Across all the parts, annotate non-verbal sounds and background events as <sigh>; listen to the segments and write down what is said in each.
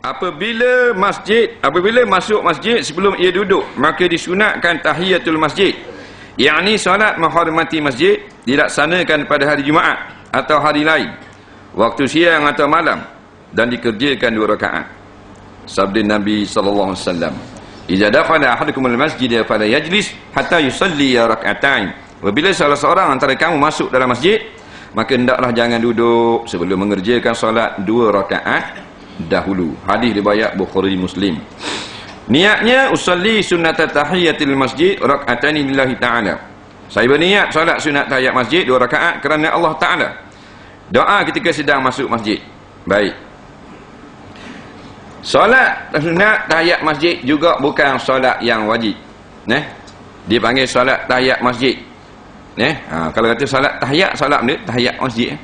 apabila masjid apabila masuk masjid sebelum ia duduk maka disunatkan tahiyatul masjid. Yakni solat menghormati masjid dilaksanakan pada hari Jumaat atau hari lain waktu siang atau malam dan dikerjakan dua rakaat. Sabda Nabi sallallahu alaihi wasallam idza dakhala ahadukum al-masjid fala yajlis hatta yusalli rak'atain apabila salah seorang antara kamu masuk dalam masjid maka hendaklah jangan duduk sebelum mengerjakan solat dua rakaat dahulu. Hadis riwayat Bukhari Muslim. Niatnya usalli sunat tahiyatil masjid rak'ataini lillahi ta'ala. Saya berniat solat sunat tahiyat masjid dua rakaat kerana Allah Ta'ala. Doa ketika sedang masuk masjid. Baik. Solat sunat tahiyat masjid juga bukan solat yang wajib. Neh, dia panggil solat tahiyat masjid. Neh, ha, kalau kata solat tahiyat solat ni tahiyat masjid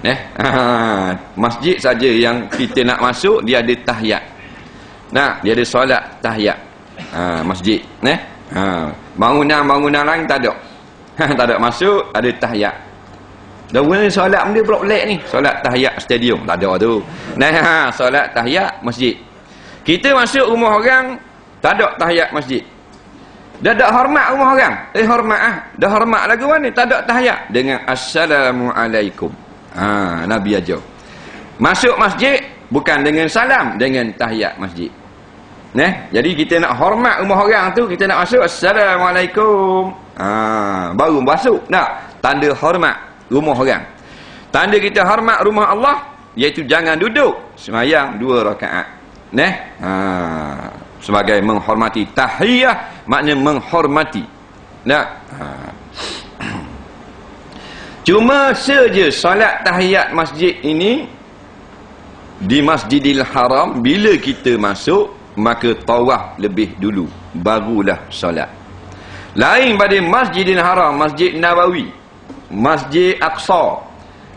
Neh, ha, <laughs> masjid saja yang kita nak masuk dia ada tahiyat. Nah dia ada solat tahiyat. Ha, masjid Neh, ha, bangunan-bangunan lain tak ada. <laughs> Tak ada masuk ada tahiyat. Dah guna solat dia pula pelik ni. Solat tahiyat stadium tak ada tu. <laughs> Nah ha, solat tahiyat masjid. Kita masuk rumah orang tak ada tahiyat masjid. Dah ada hormat rumah orang. Eh hormat ah. Dah hormat lagu mana? Tak ada tahiyat. Dengan assalamualaikum ha nabi ajar masuk masjid bukan dengan salam dengan tahiyat masjid Nah, jadi kita nak hormat rumah orang tu, kita nak masuk assalamualaikum. Ha, baru masuk. Nak tanda hormat rumah orang. Tanda kita hormat rumah Allah iaitu jangan duduk semayang dua rakaat. Nah, ha, sebagai menghormati tahiyah maknanya menghormati. Nah, ha. Cuma saja solat tahiyat masjid ini di Masjidil Haram bila kita masuk maka tawaf lebih dulu barulah solat lain pada Masjidil Haram Masjid Nabawi Masjid Aqsa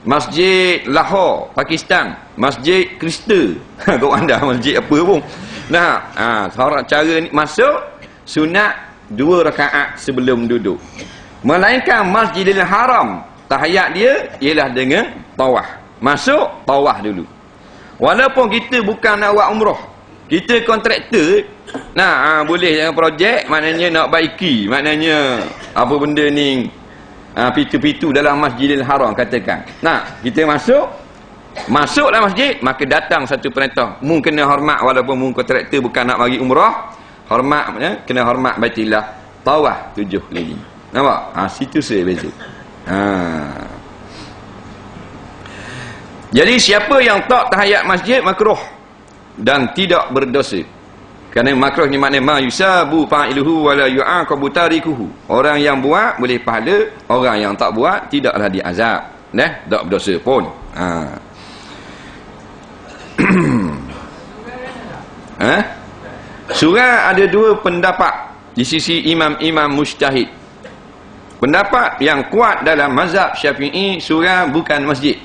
Masjid Lahore Pakistan Masjid Krista. <laughs> Kau anda masjid apa pun. Nah ha, cara ni masuk sunat dua rakaat sebelum duduk. Melainkan Masjidil Haram tahiyat dia ialah dengan tawaf masuk tawaf dulu. Walaupun kita bukan nak buat umrah kita kontraktor nah ha, boleh jangan projek maknanya nak baiki maknanya apa benda ni ha, pitu-pitu dalam masjidil haram katakan. Nah kita masuk masuk dalam masjid maka datang satu perintah. Mu kena hormat walaupun mu kontraktor bukan nak bagi umrah hormat ya, kena hormat baitilah tawaf tujuh keliling nampak? Ha, situ saya beza ha. jadi siapa yang tak tahayat masjid makruh dan tidak berdosa. Kerana makruh ni maknanya ma yusabu fa'iluhu wala yu'aqabu tarikuhu. Orang yang buat boleh pahala orang yang tak buat tidaklah diazab. Nah tak berdosa pun. Ha. <clears throat> Ha? Surah ada dua pendapat di sisi imam-imam mujtahid pendapat yang kuat dalam mazhab syafi'i surah bukan masjid.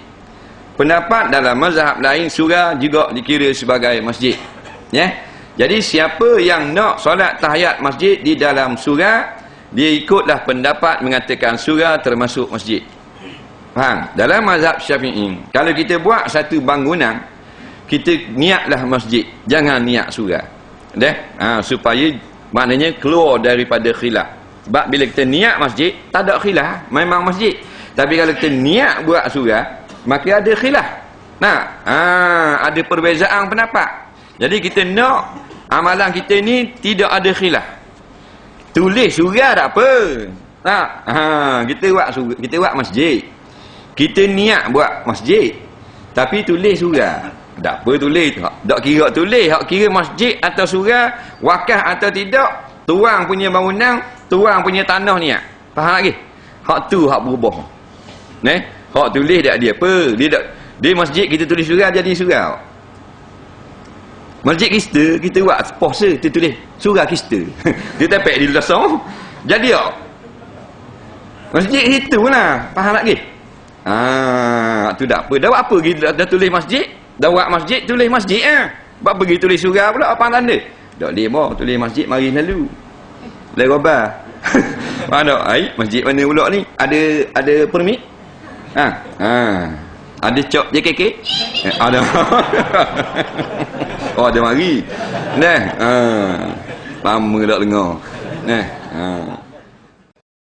Pendapat dalam mazhab lain surah juga dikira sebagai masjid. Ya? Jadi siapa yang nak solat tahiyat masjid di dalam surah dia ikutlah pendapat mengatakan surah termasuk masjid. Faham? Dalam mazhab syafi'i kalau kita buat satu bangunan kita niatlah masjid. Jangan niat surah. Ha, supaya maknanya keluar daripada khilaf sebab bila kita niat masjid tak ada khilaf. Memang masjid. Tapi kalau kita niat buat surah maka ada khilaf. Nah ha, ada perbezaan pendapat. Jadi kita nak amalan kita ni tidak ada khilaf. Tulis surah tak apa. Nah ha, kita buat surah, kita buat masjid. Kita niat buat masjid tapi tulis surah. Tak apa tulis. Tak kira tulis hak kira masjid atau surah wakaf atau tidak tuang punya bangunan tuang punya tanah niat faham lagi hak tu hak berubah ne Hak tulis tak dia apa? Dia tak di masjid kita tulis surah jadi surah. Masjid kita kita buat poster kita tulis surah kita. <laughs> dia tapek di lasong. Jadi tak? Masjid itu lah. Faham lagi? Ah, tu tak apa. Dah buat apa kita dah, dah tulis masjid? Dah buat masjid tulis masjid ah. Buat pergi tulis surah pula apa tanda? Tak lemo tulis masjid mari lalu. Legoba. <laughs> mana ai masjid mana pula ni? Ada ada permit? Ha. Ha. Ada cok JKK? Eh, ada. <laughs> Oh dia mari. Nah. Ha. Lama tak dengar. Nah. Ha.